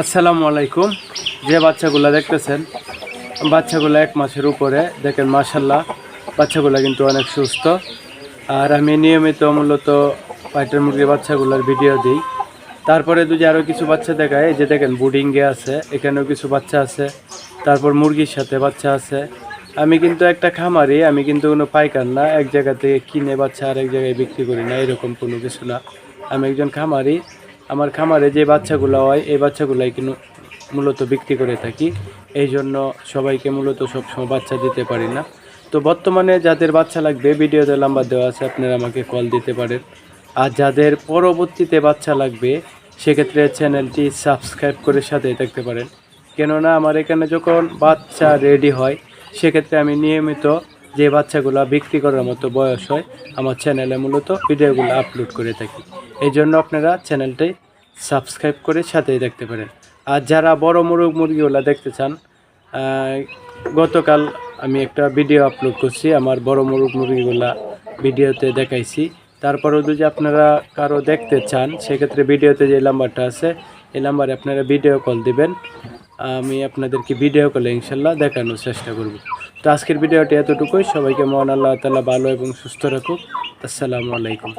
আসসালামু আলাইকুম। যে বাচ্চাগুলো দেখতেছেন, বাচ্চাগুলো এক মাসের উপরে, দেখেন মাশাল্লাহ বাচ্চাগুলো কিন্তু অনেক সুস্থ। আর আমি নিয়মিত মূলত পাইটার মুরগির বাচ্চাগুলোর ভিডিও দিই। তারপরে দুজি আরও কিছু বাচ্চা দেখায় যে দেখেন বুডিংয়ে আছে, এখানেও কিছু বাচ্চা আছে, তারপর মুরগির সাথে বাচ্চা আছে। আমি কিন্তু একটা খামারি, আমি কিন্তু কোনো পাইকার না, এক জায়গা থেকে কিনে বাচ্চা আর এক জায়গায় বিক্রি করি না, এরকম কোনো কিছু না। আমি একজন খামারি আমার খামারে যে বাচ্চাগুলো হয়, এই বাচ্চাগুলাই কিন্তু মূলত বিক্রি করে থাকি। এই জন্য সবাইকে মূলত সবসময় বাচ্চা দিতে পারি না। তো বর্তমানে যাদের বাচ্চা লাগবে, ভিডিওতে নাম্বার দেওয়া আছে, আপনারা আমাকে কল দিতে পারেন। আর যাদের পরবর্তীতে বাচ্চা লাগবে, সেক্ষেত্রে চ্যানেলটি সাবস্ক্রাইব করে সাথে থাকতে পারেন। কেননা আমার এখানে যখন বাচ্চা রেডি হয়, সেক্ষেত্রে আমি নিয়মিত যে বাচ্চাগুলো বিক্রি করার মতো বয়স হয়, আমার চ্যানেলে মূলত ভিডিওগুলো আপলোড করে থাকি। এই জন্য আপনারা চ্যানেলটি সাবস্ক্রাইব করে সাথেই দেখতে পারেন। আর যারা বড় মুরগ মুরগিগুলো দেখতে চান গতকাল আমি একটা ভিডিও আপলোড করছি, আমার বড় মুরগ মুরগিগুলা ভিডিওতে দেখাইছি। তারপরেও যদি আপনারা কারও দেখতে চান, সেক্ষেত্রে ভিডিওতে যে নাম্বারটা আছে, এই নাম্বারে আপনারা ভিডিও কল দিবেন। আমি আপনাদেরকে ভিডিও কলে ইনশাল্লাহ দেখানোর চেষ্টা করব। তো আজকের ভিডিওটি এতটুকুই। সবাইকে মহান আল্লাহ তালা ভালো এবং সুস্থ রাখুক। আসসালামু আলাইকুম।